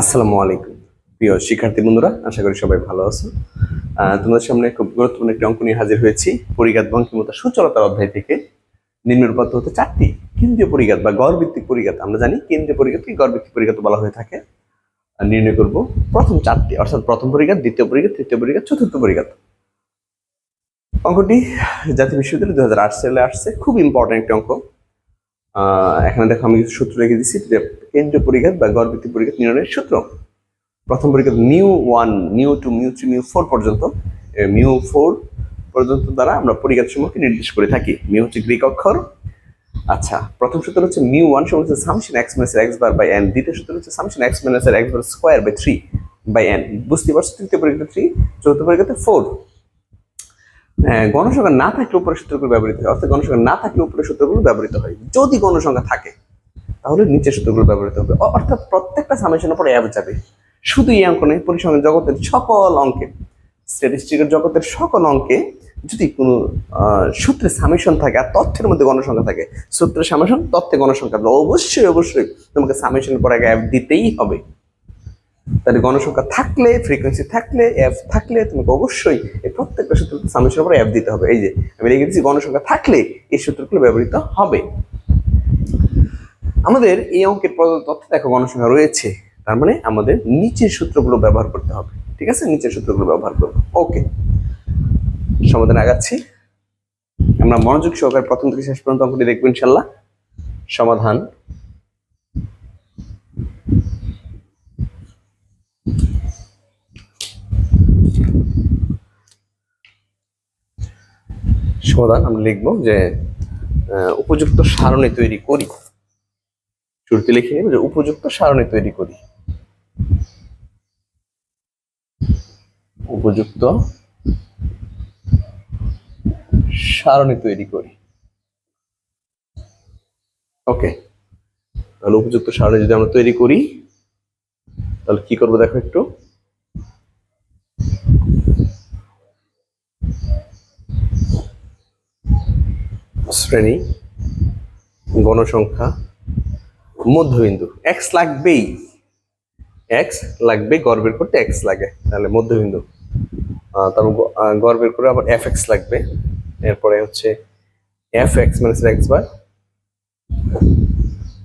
আসসালামু আলাইকুম। প্রিয় শিক্ষার্থী বন্ধুরা, আশা করি সবাই ভালো আছো। তোমাদের সামনে খুব গুরুত্বপূর্ণ একটি অঙ্ক নিয়ে হাজির হয়েছি। পরিঘাত বঙ্কিমতা সুচলতার অধ্যায় থেকে। নিম্নের পদ্ধতি হতে চারটি কেন্দ্রীয় পরিঘাত বা গড় ভিত্তিক পরিঘাত। আমরা জানি কেন্দ্রীয় পরিঘাতকে গড় ভিত্তিক পরিঘাত বলা হয়ে থাকে। নির্ণয় করব প্রথম চারটি, অর্থাৎ প্রথম পরিঘাত, দ্বিতীয় পরিঘাত, তৃতীয় পরিঘাত, চতুর্থ পরিঘাত। অঙ্কটি জাতীয় বিশ্ববিদ্যালয় দু হাজার আট সালে আসছে। খুব ইম্পর্টেন্ট একটি অঙ্ক। এখানে দেখো আমি কিছু সূত্র রেখে দিচ্ছি যে কেন্দ্রীয় পরিঘাত বা গড় ভিত্তিক পরিঘাত নির্ণয়ের সূত্র। প্রথম পরীক্ষা mu one, mu two, mu three, mu four পর্যন্ত। মিউ ফোর পর্যন্ত দ্বারা আমরা পরিঘাত সমূহকে নির্দেশ করে থাকি। মিউ হচ্ছে গ্রিক অক্ষর। আচ্ছা প্রথম সূত্র হচ্ছে মিউ ওয়ান সমান হচ্ছে summation x minus x bar by n. দ্বিতীয় সূত্র হচ্ছে summation x minus x bar square by three by n. বুঝতে পারছ? তৃতীয় পরীক্ষা থ্রি, চতুর্থ পরীক্ষাতে ফোর। গণসংখ্যা না থাকলে উপরের সূত্রগুলো ব্যবহৃত হয়। অর্থাৎ গণসংখ্যা না থাকলে উপরের সূত্রগুলো ব্যবহৃত হয়। যদি গণসংখ্যা থাকে, তাহলে নিচের সূত্রগুলো ব্যবহৃত হবে। অর্থাৎ প্রত্যেকটা সামেশনের পরে অ্যাভ যাবে। শুধু এই অঙ্ক নয়, পরিসংখ্যান জগতের সকল অঙ্কে স্ট্যাটিস্টিকের জগতের সকল অঙ্কে যদি কোনো সূত্রে সামেশন থাকে আর তথ্যের মধ্যে গণসংখ্যা থাকে সূত্রের সামেশন তথ্যে গণসংখ্যা। অবশ্যই অবশ্যই তোমাকে সামেশনের পরে অ্যাপ দিতেই হবে। তাহলে গণসংখ্যা থাকলে ফ্রিকোয়েন্সি থাকলে অ্যাপ থাকলে তোমাকে অবশ্যই এই প্রত্যেকটা সূত্র সামেশনের পরে অ্যাপ দিতে হবে। এই যে, আমি রেখে দিচ্ছি গণসংখ্যা থাকলে এই সূত্রগুলো ব্যবহৃত হবে। আমাদের এই অঙ্কের প্রদত্ত তথ্যে দেখো গণসংখ্যা রয়েছে, তার মানে আমাদের নিচের সূত্রগুলো ব্যবহার করতে হবে। ঠিক আছে? নিচের সূত্রগুলো ব্যবহার করব। ওকে সমাধান আগাচ্ছি। আমরা মনোযোগ সহকারে প্রথম থেকে শেষ পর্যন্ত অঙ্কটি দেখব ইনশাল্লাহ। সমাধান সমাধান আমরা লিখব যে উপযুক্ত সারণী তৈরি করি। শুরুতে লিখে নিব যে, উপযুক্ত সারণী তৈরি করি। উপযুক্ত সারণী তৈরি করি। ওকে তাহলে উপযুক্ত সারণী যদি আমরা তৈরি করি, তাহলে কি করব দেখো একটু? শ্রেণি গণসংখ্যা মধ্যবিন্দু। এক্স লাগবেই। এক্স লাগবে গড় বের করতে এক্স লাগে। তাহলে মধ্যবিন্দু। তারপর গ- আহ, গড় বের করে আবার এফ এক্স লাগবে। এরপরে হচ্ছে f x minus x bar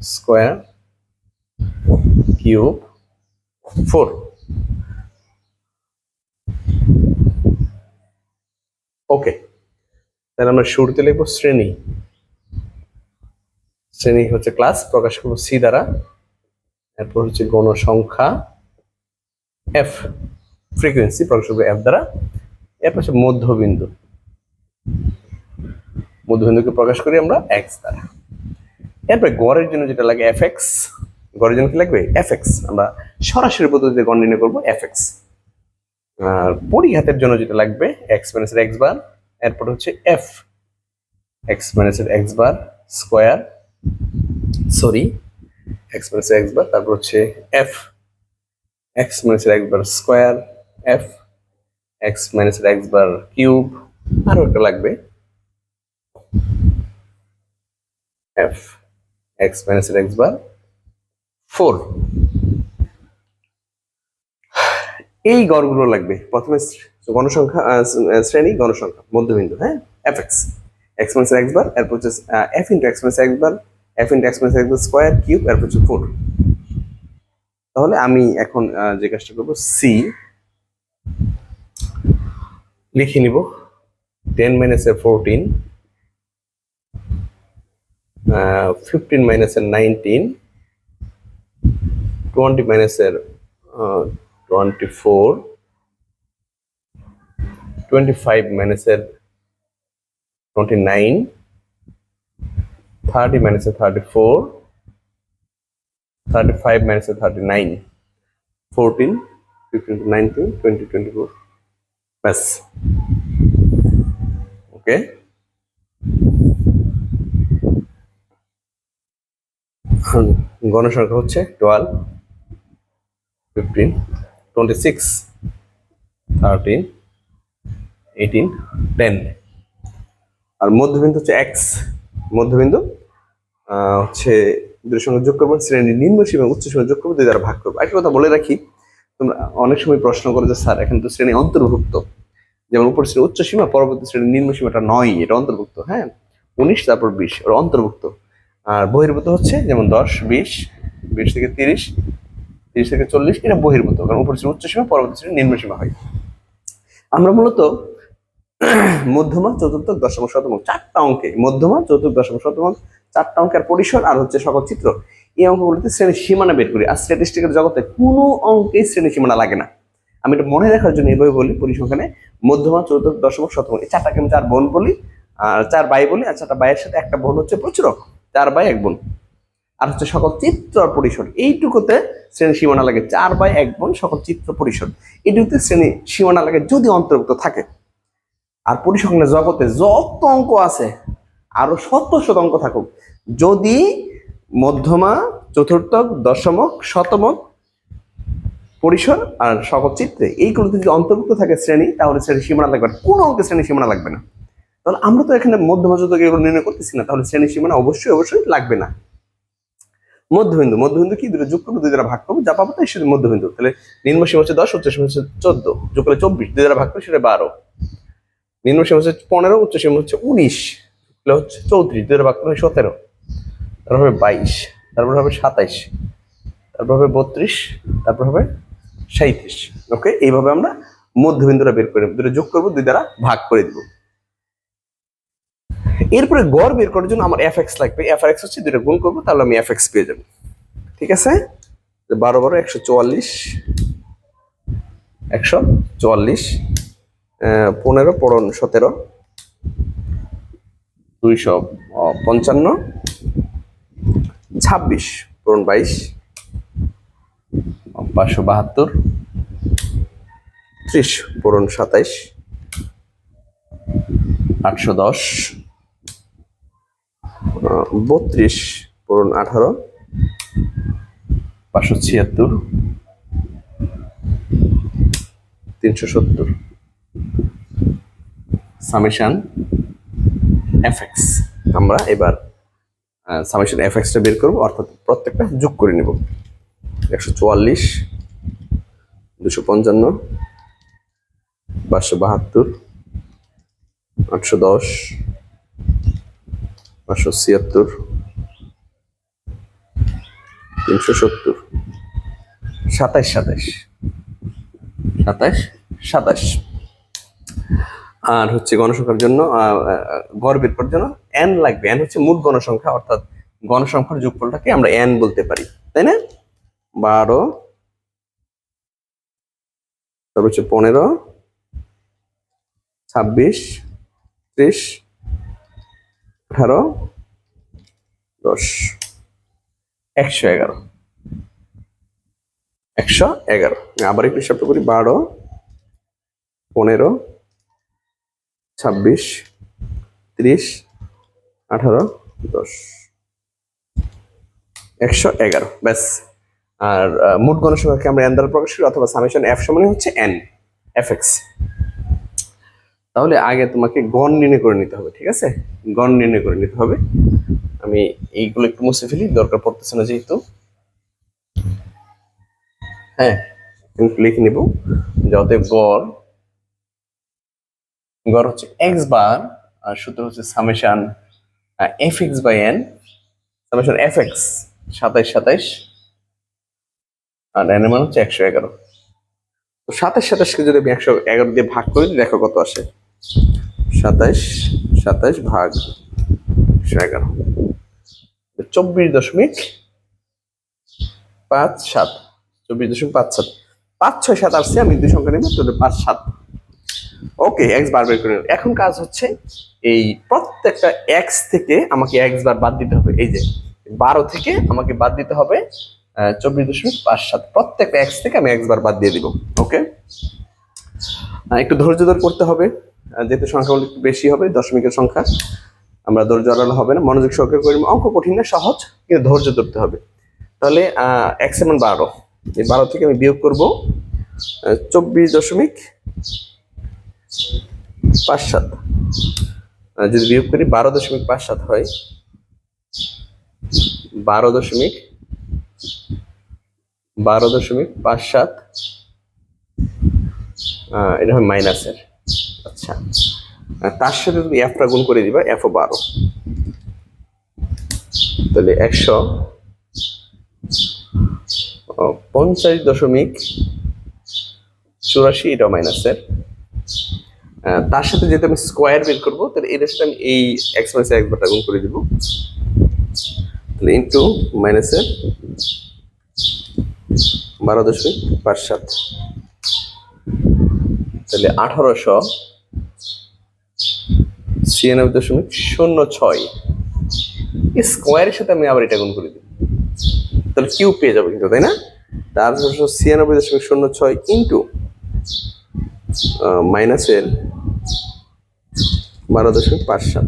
square cube four okay তাহলে আমরা শুরুতে লিখব শ্রেণি। শ্রেণি হচ্ছে ক্লাস প্রকাশ করব সি দ্বারা। এরপর হচ্ছে গণসংখ্যা এফ ফ্রিকোয়েন্সি প্রকাশ করব এফ দ্বারা। এরপর হচ্ছে মধ্যবিন্দু। মধ্যবিন্দুকে প্রকাশ করি আমরা এক্স দ্বারা। এরপরে গড়ের জন্য যেটা লাগে এফ এক্স গড়ের জন্য কি লাগবে? এফ এক্স আমরা সরাসরি পদ্ধতিতে গড় নির্ণয় করব এফ এক্স আর পরিঘাতের জন্য যেটা লাগবে এক্স মাইনাসের এক্স বার এরপর হচ্ছে এফ এক্স মাইনাসের x bar square sorry x মাইনাসের এক্স বার তারপর হচ্ছে এফ এক্স মাইনাসের x bar square f x মাইনাসের এক্স বার কিউব আরও একটা লাগবে। এফ এক্স মাইনাসের এক্স বার ফোর এই গড়গুলো লাগবে। প্রথমে গণসংখ্যা শ্রেণি গণসংখ্যা, মধ্যবিন্দু হ্যাঁ? F x x minus x bar এরপর হচ্ছে f into x minus x bar f into x minus x square cube এরপর হচ্ছে ফোর তাহলে আমি এখন যে কাজটা করব সি লিখে নিব। টেন মাইনাস এর ফোরটিন ফিফটিন মাইনাস এর নাইনটিন টোয়েন্টি মাইনাস এর টোয়েন্টি ফোর টোয়েন্টি ফাইভ মাইনাসের টোয়েন্টি নাইন থার্টি মাইনাসের থার্টি ফোর থার্টি ফাইভ মাইনাসের thirty nine fourteen fifteen two nineteen twenty twenty four ব্যাস ওকে হচ্ছে twelve fifteen twenty six thirteen eighteen ten আর মধ্যবিন্দু হচ্ছে x মধ্যবিন্দু হচ্ছে দুটোর সঙ্গে যোগ করব শ্রেণির নিম্ন সীমা উচ্চ সীমা যোগ করব, দুই ভাগ করব। একটা কথা বলে রাখি, তোমরা অনেক সময় প্রশ্ন করো যে, স্যার, এখানে তো শ্রেণি অন্তর্ভুক্ত। যেমন উপর শ্রেণি উচ্চ সীমা, পরবর্তী শ্রেণির নিম্ন সীমাটা নয়, এটা অন্তর্ভুক্ত হ্যাঁ? উনিশ, তারপর বিশ ওরা অন্তর্ভুক্ত। আর বহির্ভূত হচ্ছে, যেমন দশ, বিশ বিশ থেকে তিরিশ তিরিশ থেকে চল্লিশ, এটা বহির্ভূত, কারণ উপর শ্রেণি উচ্চ সীমা, পরবর্তী শ্রেণি নিম্ন সীমা হয়। আমরা মূলত মধ্যমা, চতুর্থ, দশম শতম চারটা অঙ্কে, মধ্যমা, চতুর্থ, দশম শতম চারটা অঙ্কের পরিসর আর হচ্ছে সকল চিত্র এই অঙ্কগুলোতে শ্রেণির সীমানা বের করি। আর স্ট্যাটিস্টিকের জগতে কোনো অঙ্কেই শ্রেণির সীমানা লাগে না। আমি এটা মনে রাখার জন্য এভাবে বলি, পরিসংখ্যানে, মধ্যমা, চতুর্থ, দশম শতম এই চারটাকে আমি চার বোন বলি, আর চার ভাই বলি, আর চারটা ভাইয়ের সাথে একটা বোন হচ্ছে প্রচুরক, চার ভাই এক বোন। আর হচ্ছে সকল চিত্র পরিসর, এইটুকুতে শ্রেণি সীমানা লাগে। চার বাই এক বোন সকল চিত্র পরিসর। এইটুকুতে শ্রেণি সীমানা লাগে যদি অন্তর্ভুক্ত থাকে। আর পরিসংখ্যানের জগতে যত অঙ্ক আছে, আরও শত শত অঙ্ক থাকুক, যদি মধ্যমা চতুর্থক দশমক শতমক পরিসর আর চিত্রে এইগুলোতে যদি অন্তর্ভুক্ত থাকে শ্রেণি, তাহলে শ্রেণি সীমানা লাগবে না। কোনো অঙ্কে শ্রেণি সীমানা লাগবে না। তাহলে আমরা তো এখানে মধ্যমা চতুর্থক এগুলো নির্ণয় করতেছি না, তাহলে শ্রেণি সীমানা অবশ্যই অবশ্যই লাগবে না। মধ্যবিন্দু মধ্যবিন্দু কি? দুটো যোগ করব দুই দ্বারা ভাগ করব, যা পাবো তাই সেটা মধ্যবিন্দু। তাহলে নিম্ন সীমা হচ্ছে দশ উচ্চ সীমা হচ্ছে চোদ্দ যোগ চব্বিশ, দুই দ্বারা ভাগ করলে সেটা বারো। নিম্ন সীমা হচ্ছে পনেরো, উচ্চ সীমা হচ্ছে উনিশ তাহলে হচ্ছে চৌত্রিশ দ্বারা ভাগ করলে সতেরো, তারপর হবে বাইশ, তারপর হবে সাতাইশ, তারপর হবে বত্রিশ, তারপর হবে সাঁত্রিশ ওকে, এইভাবে আমরা মধ্যবিন্দুটা বের করে দুটো যোগ করব, দুই দ্বারা ভাগ করে দিব। এরপরে গড় বের করার জন্য আমার এফ এক্স লাগবে এফ আর এক্স হচ্ছে দুটো গুণ করব, তাহলে আমি এফ এক্স পেয়ে যাব। ঠিক আছে? বারো বারো, একশো চুয়াল্লিশ একশো চুয়াল্লিশ পনেরো পড়ন সতেরো। দুইশো পঞ্চান্ন। ছাব্বিশ, পূরণ বাইশ। পাঁচশো বাহাত্তর। ত্রিশ, পূরণ সাতাইশ। আটশো দশ। বত্রিশ, পূরণ আঠারো। পাঁচশো ছিয়াত্তর। তিনশো সত্তর। সামেশান এফএক্স আমরা এবার সামেশন এফএক্সটা বের করব, অর্থাৎ প্রত্যেকটা যোগ করে নেব। একশো চুয়াল্লিশ, দুশো পঞ্চান্ন, পাঁচশো বাহাত্তর, আটশো দশ, পাঁচশো ছিয়াত্তর, তিনশো সত্তর। সাতাইশ সাতাইশ। সাতাইশ সাতাইশ। আর হচ্ছে গণসংখ্যার জন্য আহ, আহ, গড় বের করার জন্য এন লাগবে। এন হচ্ছে মোট গণসংখ্যা অর্থাৎ গণসংখ্যার যোগফলটাকে আমরা এন বলতে পারি তাই না? বারো তারপর হচ্ছে পনেরো ছাব্বিশ ত্রিশ আঠারো দশ একশো এগারো। একশো এগারো। আবার একটু হিসাবটা করি বারো পনেরো ছাব্বিশ, ত্রিশ, আঠারো, দশ। একশো এগারো, ব্যাস। আর মোট গণসংখ্যাকে আমরা এন দ্বারা প্রকাশ করি, অথবা সামেশন এফ সমানে হচ্ছে এন এফ এক্স তাহলে আগে তোমাকে গণ নির্ণয় করে নিতে হবে, ঠিক আছে? গণ নির্ণয় করে নিতে হবে। আমি এইগুলো একটু মুছে ফেলি, দরকার পড়তেছে না যেহেতু। হ্যাঁ লিখে নিব। যাতে গড় গড় হচ্ছে এক্স বার আর সূত্র হচ্ছে summation f x by n summation f x সাতাইশ সাতাইশ, আর এন এর মান হচ্ছে একশো এগারো। তো সাতাশ সাতাশকে যদি আমি একশো এগারো দিয়ে ভাগ করি, দেখো কত আসে। সাতাইশ সাতাইশ ভাগ একশো এগারো। চব্বিশ দশমিক পাঁচ সাত। চব্বিশ দশমিক পাঁচ সাত। পাঁচ ছয় সাত আসছে, আমি দুই সংখ্যা নেব, তাহলে পাঁচ সাত। ওকে এক্স বার বের করে এখন কাজ হচ্ছে এই প্রত্যেকটা এক্স থেকে আমাকে এক্স বার বাদ দিতে হবে। এই যে, বারো থেকে আমাকে বাদ দিতে হবে চব্বিশ দশমিক পাঁচ সাত। প্রত্যেকটা এক্স থেকে আমি এক্স বার বাদ দিয়ে দিব। ওকে একটু ধৈর্য ধরে করতে হবে। যেহেতু সংখ্যাগুলো একটু বেশি হবে, দশমিকের সংখ্যা, আমরা ধৈর্য হারানো হবে না। মনোযোগ সহকারে করি অঙ্ক কঠিন না, সহজ, কিন্তু ধৈর্য ধরতে হবে। তাহলে এক্স এমন বারো। এই বারো থেকে আমি বিয়োগ করব চব্বিশ দশমিক পাঁচ সাত। যদি বিয়োগ করি, বারো দশমিক পাঁচ সাত হয়, বারো দশমিক বারো দশমিক পাঁচ সাত এটা হয় মাইনাসের। আচ্ছা তার সাথে তুমি এফটা গুণ করে দিবা এফও বারো। তাহলে একশো পঞ্চাশ দশমিক চুরাশি এটা মাইনাসের। তার সাথে যেহেতু আমি স্কোয়ার বের করব, তাহলে এটার সাথে আমি এই এক্স মাইনাসে একবারটা গুণ করে দিব। তাহলে ইন্টু মাইনাসের বারো দশমিক পাঁচ সাত। তাহলে আঠারোশো ছিয়ানব্বই দশমিক শূন্য ছয়। এই স্কোয়ারের সাথে আমি আবার এটা গুণ করে দিই তাহলে কিউ পেয়ে যাব কিন্তু, তাই না? আঠারোশো ছিয়ানব্বই দশমিক শূন্য ছয় ইন্টু মাইনাসের বারো দশমিক পাঁচ সাত।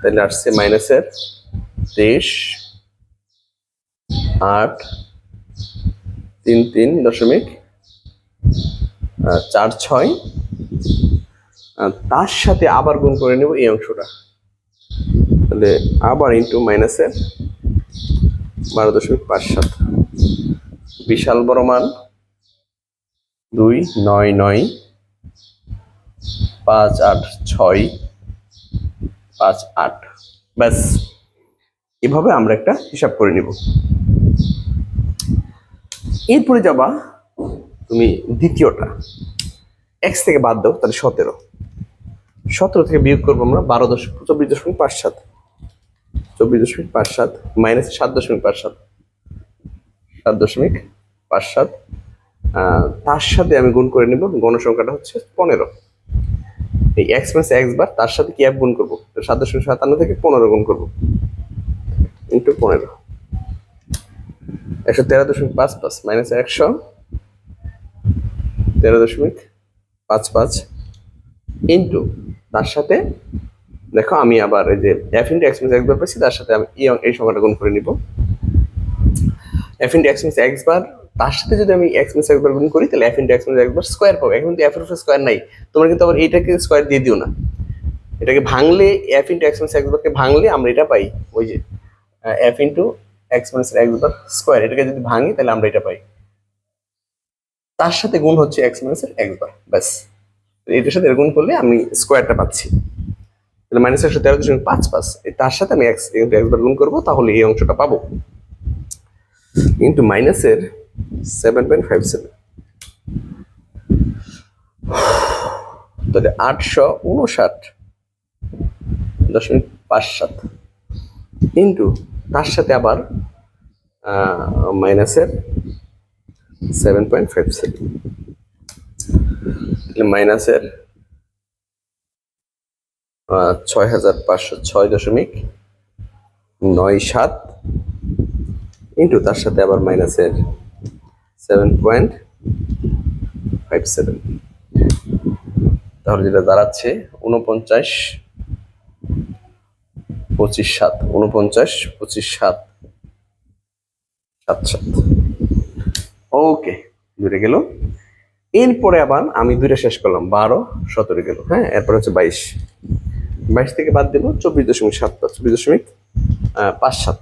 তাহলে আসছে মাইনাসের তেইশ, আট, তিন তিন দশমিক চার, ছয়। তার সাথে আবার গুণ করে নেব এই অংশটা। তাহলে আবার ইন্টু মাইনাসের বারো দশমিক পাঁচ সাত। বিশাল বড় মান দুই, নয় নয়। পাঁচ আট ছয়, পাঁচ আট। ব্যাস। এভাবে আমরা একটা হিসাব করে নিব। এরপরে যাবা তুমি দ্বিতীয়টা। এক্স থেকে বাদ দাও, তাহলে সতেরো। সতেরো থেকে বিয়োগ করব আমরা বারো দশমিক চব্বিশ দশমিক পাঁচ সাত। চব্বিশ দশমিক পাঁচ সাত মাইনাস সাত দশমিক পাঁচ সাত। সাত দশমিক পাঁচ সাত। তার সাথে আমি গুণ করে নেব, গণসংখ্যাটা হচ্ছে পনেরো। এই এক্স মাইনাস এক্স বার তার সাথে কি এক গুণ করব? তো সাতান্ন থেকে পনেরো গুণ করব। ইন্টু পনেরো। একশো তেরো দশমিক পাঁচ পাঁচ মাইনাস একশো তেরো দশমিক পাঁচ পাঁচ ইন্টু তার সাথে দেখো আমি আবার এই যে এফ ইন্টু এক্স মিস একবার পাচ্ছি তার সাথে আমি এই এই সংখ্যাটা গুণ করে নিব। F into x minus x bar তার সাথে যদি আমি এক্স মিস একবার গুণ করি, তাহলে f into x minus x bar square পাবো। এখন কিন্তু এফ এর স্কোয়ার নাই। তোমরা কিন্তু আবার এইটাকে স্কোয়ার দিয়ে দিও না। এটাকে ভাঙলে এফ ইন্টু এক্স মিস একবারকে ভাঙলে আমরা এটা পাই। ওই যে f into x minus x bar square এটাকে যদি ভাঙি, তাহলে আমরা এটা পাই। তার সাথে গুণ হচ্ছে এক্স মাইনাস এক্স বার ব্যাস। এটার সাথে গুণ করলে আমি স্কোয়ারটা পাচ্ছি। তাহলে মাইনাস একশো তেরো দশমিক পাঁচ পাঁচ। তার সাথে আমি এক্স ইন্টু এক্স বার গুণ করব, তাহলে এই অংশটা পাবো। কিন্তু মাইনাসের সেভেন পয়েন্ট ফাইভ সেভেন তাহলে আটশো উনষাট দশমিক পাঁচ সাত ইন্টু তার সাথে আবার মাইনাসের সেভেন পয়েন্ট ফাইভ সেভেন মাইনাসের ছয় হাজার পাঁচশো ছয় দশমিক নয় সাত ইন্টু তার সাথে আবার মাইনাসের সেভেন পয়েন্ট ফাইভ সেভেন তাহলে যেটা দাঁড়াচ্ছে উনপঞ্চাশ পঁচিশ সাত উনপঞ্চাশ পঁচিশ সাত সাত সাত। ওকে দুইটা গেল। এরপরে আবার আমি দুইটা শেষ করলাম, বারো, সতেরো গেল হ্যাঁ? এরপর হচ্ছে বাইশ। বাইশ থেকে বাদ দেবো চব্বিশ দশমিক সাত চব্বিশ দশমিক পাঁচ সাত।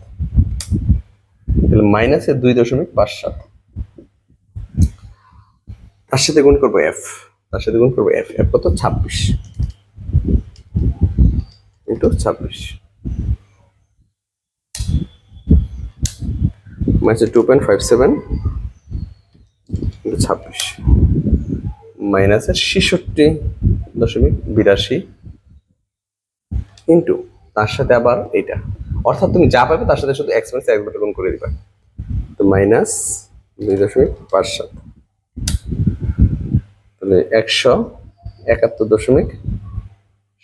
তাহলে মাইনাসে দুই দশমিক পাঁচ সাত। তার সাথে গুণ করব এফ তার সাথে গুণ করব এফ এফ কত? ছাব্বিশ। ইন্টু ছাব্বিশ। Minus two point five seven into ছাব্বিশ। মাইনাসের ছেষট্টি দশমিক বিরাশি ইন্টু তার সাথে আবার এইটা। অর্থাৎ তুমি যা পাবে তার সাথে শুধু এক্স মাইনাস এক গুণ করে দিবা। তো মাইনাস দুই দশমিক পাঁচ সাত। একশো একাত্তর দশমিক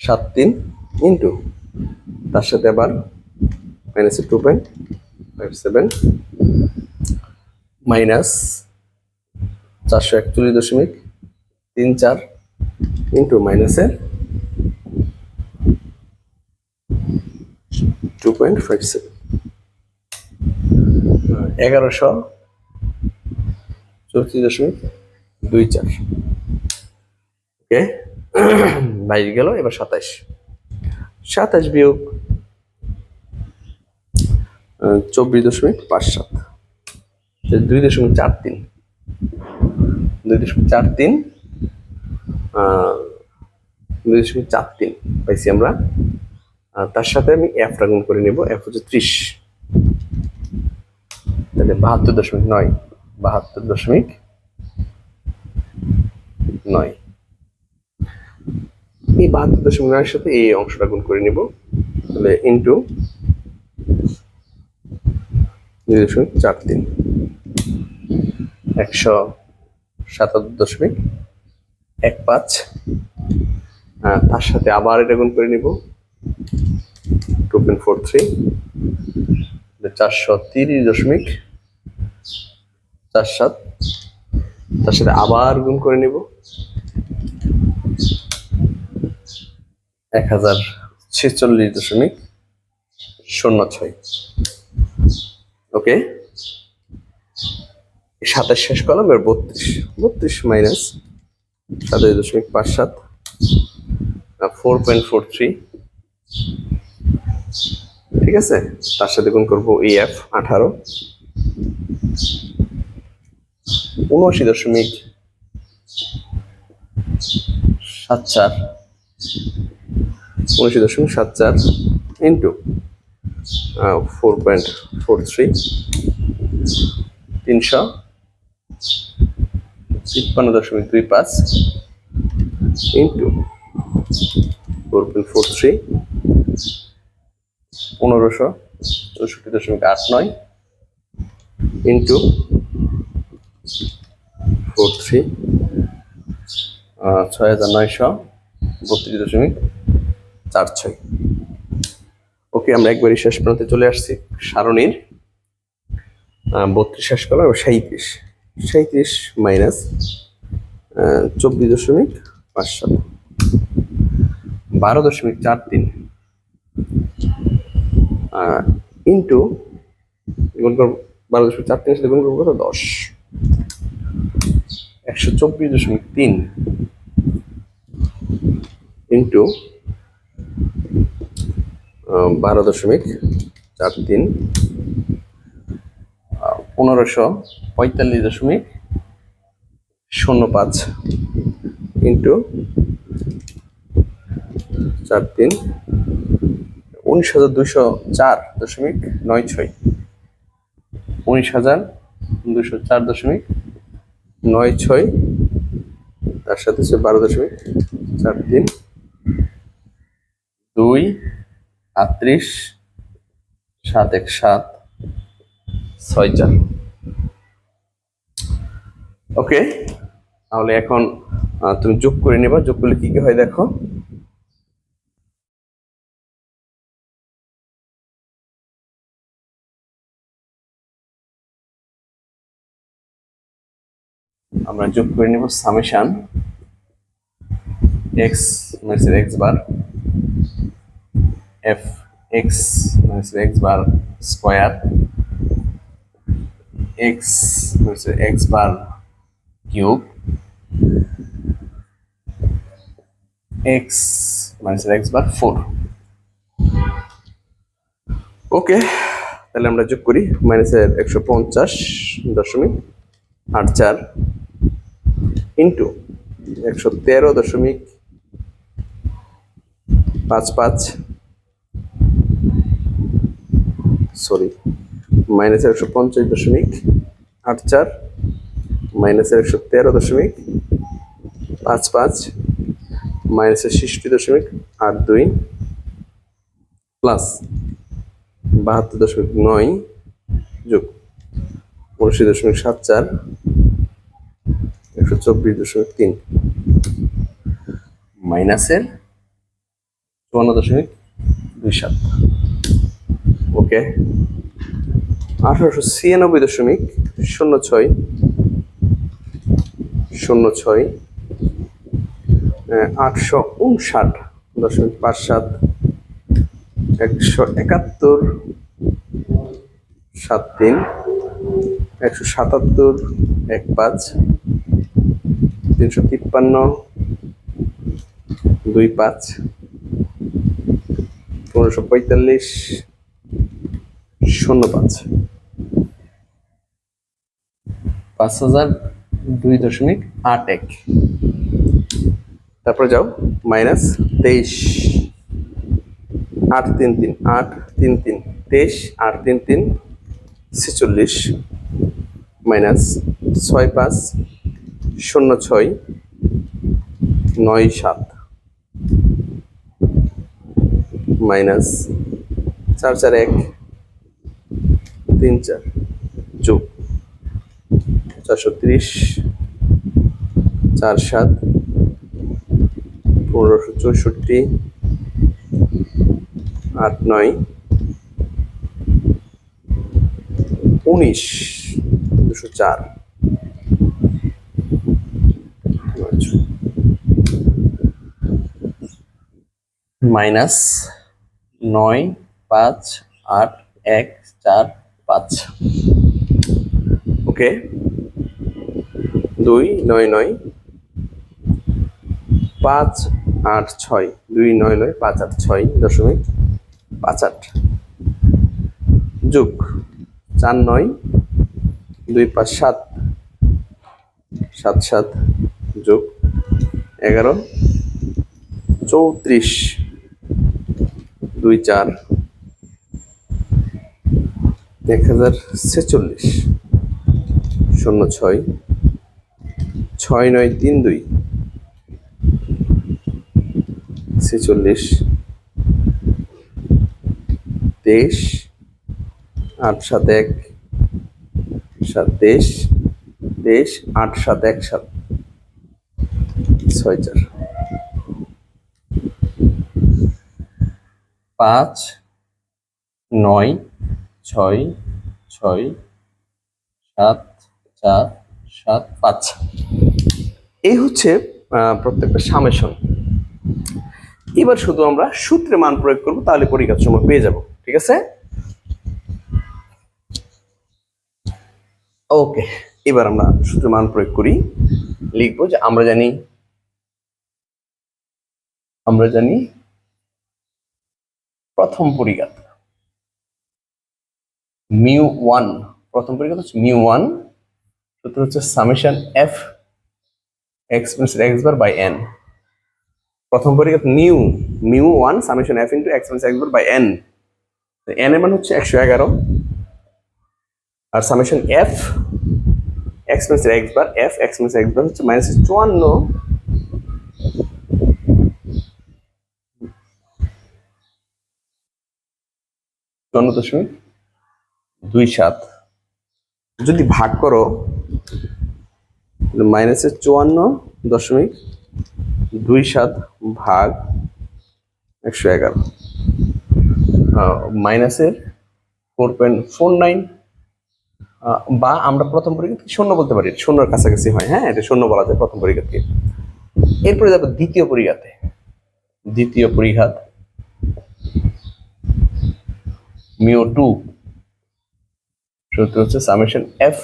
সাত তিন ইন্টু, তার সাথে আবার minus two point five seven minus চারশো একচল্লিশ দশমিক তিন চার ইন্টু মাইনাসের টু পয়েন্ট ফাইভ সেভেন এগারোশো চৌত্রিশ দশমিক দুই চার। ওকে বাইশ গেল, এবার সাতাইশ সাতাশ বিয়োগ চব্বিশ দশমিক পাঁচ সাত। দুই দশমিক চার তিন। দুই দশমিক চার তিন দুই দশমিক চার তিন পাইছি আমরা। তার সাথে আমি এফটা গুণ করে নেব এফ হচ্ছে ত্রিশ। তাহলে বাহাত্তর দশমিক নয়, বাহাত্তর দশমিক নয়। এই বাহাত্তর দশমিক নয়ের সাথে এই অংশটা গুণ করে নিব। তাহলে ইন্টু দুই দশমিক চার তিন। একশো সাতাত্তর দশমিক এক পাঁচ। তার সাথে আবার এটা গুণ করে নিব। টু পয়েন্ট ফোর থ্রি চারশো তিরিশ দশমিক চার সাত। তার সাথে আবার গুণ করে নিব। এক হাজার ছেচল্লিশ দশমিক শূন্য ছয়। ওকে সাতাশ শেষ কলাম, এবার বত্রিশ। বত্রিশ মাইনাস সাতাশ দশমিক পাঁচ সাত ফোর পয়েন্ট ফোর থ্রি ঠিক আছে? তার সাথে গুণ করব এফ আঠারো। উনআশি দশমিক সাত চার। উনআশি দশমিক সাত চার into four point four three তিনশো তিপ্পান্ন দশমিক দুই পাঁচ into four point four three পনেরোশো চৌষট্টি দশমিক আট নয় ইন্টু ফোর থ্রি ছয় হাজার নয়শো বত্রিশ দশমিক চার ছয়। ওকে, আমরা একবারই শেষ প্রান্তে চলে আসছি। সারণীর বত্রিশ শেষ করলাম সাঁত্রিশ সাঁত্রিশ মাইনাস চব্বিশ দশমিক পাঁচ সাত। বারো দশমিক চার তিন। ইন্টু গুণ করব, বারো দশমিক চার তিনের সাথে গুণ করব দশ। একশো চব্বিশ দশমিক তিন। ইন্টু বারো দশমিক চার তিন পনেরোশো পঁয়তাল্লিশ দশমিক শূন্য পাঁচ ইন্টু চার তিন, উনিশ হাজার দুশো চার দশমিক নয় ছয়। উনিশ হাজার দুশো চার দশমিক নয় ছয়, তার সাথে হচ্ছে বারো দশমিক চার তিন। দুই, আটত্রিশ, সাত এক সাত, ছয় চার। ওকে, তাহলে এখন তুমি যোগ করে নেবা। যোগ করলে কি কি হয় দেখো? আমরা যোগ করে নেব summation, x minus x bar. F x minus x bar square x minus x bar cube x minus x bar four okay তাহলে আমরা যোগ করি মাইনাসের একশো পঞ্চাশ দশমিক আট চার ইন্টু একশো তেরো দশমিক পাঁচ পাঁচ সরি মাইনাস একশো পঞ্চাশ দশমিক আট চার মাইনাসের একশো তেরো দশমিক পাঁচ পাঁচ মাইনাসের ষষ্টি দশমিক আট দুই প্লাস বাহাত্তর দশমিক নয় যোগ উনআশি দশমিক সাত চার, একশো চব্বিশ দশমিক তিন। মাইনাসের চুয়ান্ন দশমিক দুই সাত। ওকে আঠারোশো ছিয়ানব্বই দশমিক শূন্য ছয় শূন্য ছয় আটশো উনষাট দশমিক পাঁচ সাত, একশো একাত্তর সাত তিন, একশো সাতাত্তর এক পাঁচ, তিনশো তিপ্পান্ন দুই পাঁচ, পনেরোশো পঁয়তাল্লিশ শূন্য পাঁচ পাঁচ হাজার দুই দশমিক আট এক। তারপরে যাও, মাইনাস তেইশ। আট তিন তিন, আট তিন তিন, তেইশ, আট তিন তিন, ছেচল্লিশ। মাইনাস ছয় পাঁচ, শূন্য ছয়, নয় সাত। মাইনাস চার চার এক তিন, চার। যোগ চারশো তিরিশ, চার, সাত। পনেরোশো চৌষট্টি, আট, নয়। উনিশ, দুশো চার। মাইনাস নয়, পাঁচ, আট, এক, চার পাঁচ ওকে দুই, নয় নয়। পাঁচ, আট, ছয়। দুই, নয় নয়, পাঁচ, আট, ছয় দশমিক পাঁচ আট। যোগ চার, নয়। দুই, পাঁচ, সাত। সাত সাত। যোগ এগারো। চৌত্রিশ। দুই, চার। এক হাজার ছেচল্লিশ। শূন্য ছয়। ছয় নয় তিন দুই। ছেচল্লিশ। তেইশ। আট সাত এক। সাত তেইশ। তেইশ, আট সাত এক সাত। ছয় চার। পাঁচ, নয় ছয় ছয়, সাত, চার, সাত, পাঁচ। এই হচ্ছে প্রত্যেকটা সামেশন। এবার শুধু আমরা সূত্রে মান প্রয়োগ করব, তাহলে পরীক্ষার সময় পেয়ে যাব, ঠিক আছে? ওকে, এবার আমরা সূত্রে মান প্রয়োগ করি। লিখব যে আমরা জানি আমরা জানি প্রথম পরিঘাত মিউ ওয়ান, প্রথম পরিঘাত হচ্ছে মিউ ওয়ান, সূত্র হচ্ছে summation f, x x bar by n প্রথম পরিঘাত mu mu one, summation f into x x bar by n n এর মান হচ্ছে একশো এগারো। আর summation f, x x bar f x x bar হচ্ছে মাইনাস চুয়ান্ন। চুয়ান্ন দশমিক দুই সাত। যদি ভাগ করো মাইনাসের চুয়ান্ন দশমিক দুই সাত ভাগ একশো এগারো। মাইনাসের ফোর পয়েন্ট ফোর নাইন বা আমরা প্রথম পরীক্ষাকে শূন্য বলতে পারি। শূন্যর কাছাকাছি হয় হ্যাঁ? এটা শূন্য বলা যায় প্রথম পরীক্ষাকে এরপরে যাব দ্বিতীয় পরিঘাতে। দ্বিতীয় পরিঘাত মিও টু সূত্র হচ্ছে summation f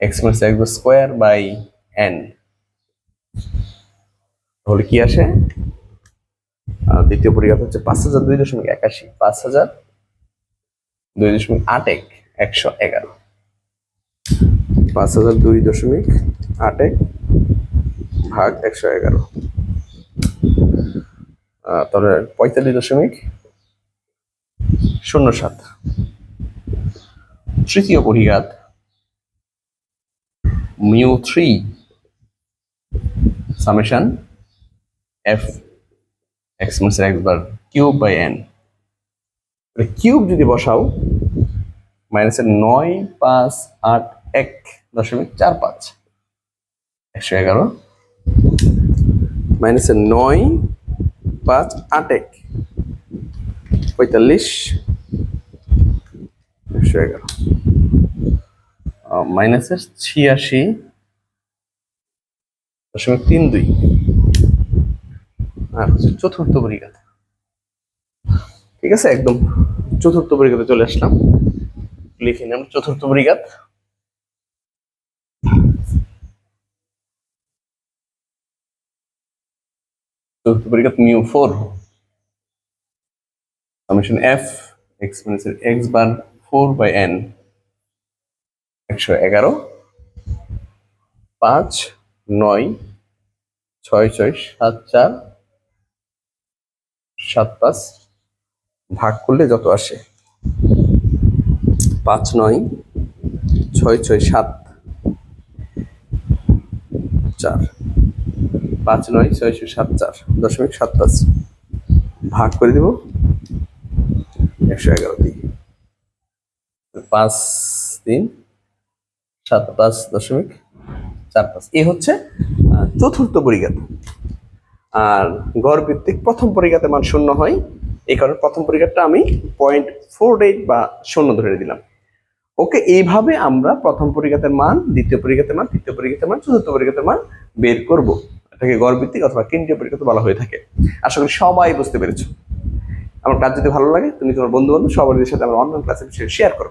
x minus x square by n তাহলে কি আসে? দ্বিতীয় পরিঘাত হচ্ছে পাঁচ হাজার দুই দশমিক একাশি, পাঁচ হাজার দুই দশমিক আট এক, একশো এগারো। পাঁচ হাজার দুই দশমিক আট এক ভাগ একশো এগারো। তাহলে পঁয়তাল্লিশ দশমিক শূন্য সাত। তৃতীয় পরিঘাত mu three summation f x minus x bar cube by n. Cube যদি বসাও, মাইনাসের নয় পাঁচ আট এক দশমিক চার পাঁচ। একশো এগারো। মাইনাসের নয় পাঁচ আট এক। পঁয়তাল্লিশ। একশো এগারো। মাইনাসের ছিয়াশি, দশমিক তিন দুই। আর চতুর্থ পরিঘাত ঠিক আছে, একদম চতুর্থ পরিঘাতে চলে আসলাম। লিখে নিলাম চতুর্থ পরিঘাত চতুর্থ পরিঘাত mu four. Summation f exponential x bar four by n একশো এগারো, পাঁচ, নয়, ছয় ছয়, সাত, চার, সাত, পাঁচ ভাগ করলে যত আসে? পাঁচ, নয়, ছয় ছয়, সাত, চার। পাঁচ, নয়, ছয় ছয়, সাত, চার, দশমিক সাত পাঁচ। ভাগ করে দেব একশো এগারো দিয়ে। পাঁচ তিন, সাত, পাঁচ দশমিক চার পাঁচ। এই হচ্ছে চতুর্থ পরিঘাত। আর গড় ভিত্তিক প্রথম পরিঘাতের মান শূন্য হয়। এই কারণে প্রথম পরিঘাতটা আমি পয়েন্ট ফোর এইট বা শূন্য ধরে দিলাম। ওকে, এইভাবে আমরা প্রথম পরিঘাতের মান, দ্বিতীয় পরিঘাতের মান, তৃতীয় পরিঘাতের মান, চতুর্থ পরিঘাতের মান বের করব। এটাকে গড় ভিত্তিক অথবা কেন্দ্রীয় পরিঘাত বলা হয়ে থাকে। আশা করি সবাই বুঝতে পেরেছ। আমার কাজ যদি ভালো লাগে, তুমি তোমার বন্ধু বান্ধব সবার সাথে আমার অনলাইন বিষয়ে শেয়ার করো।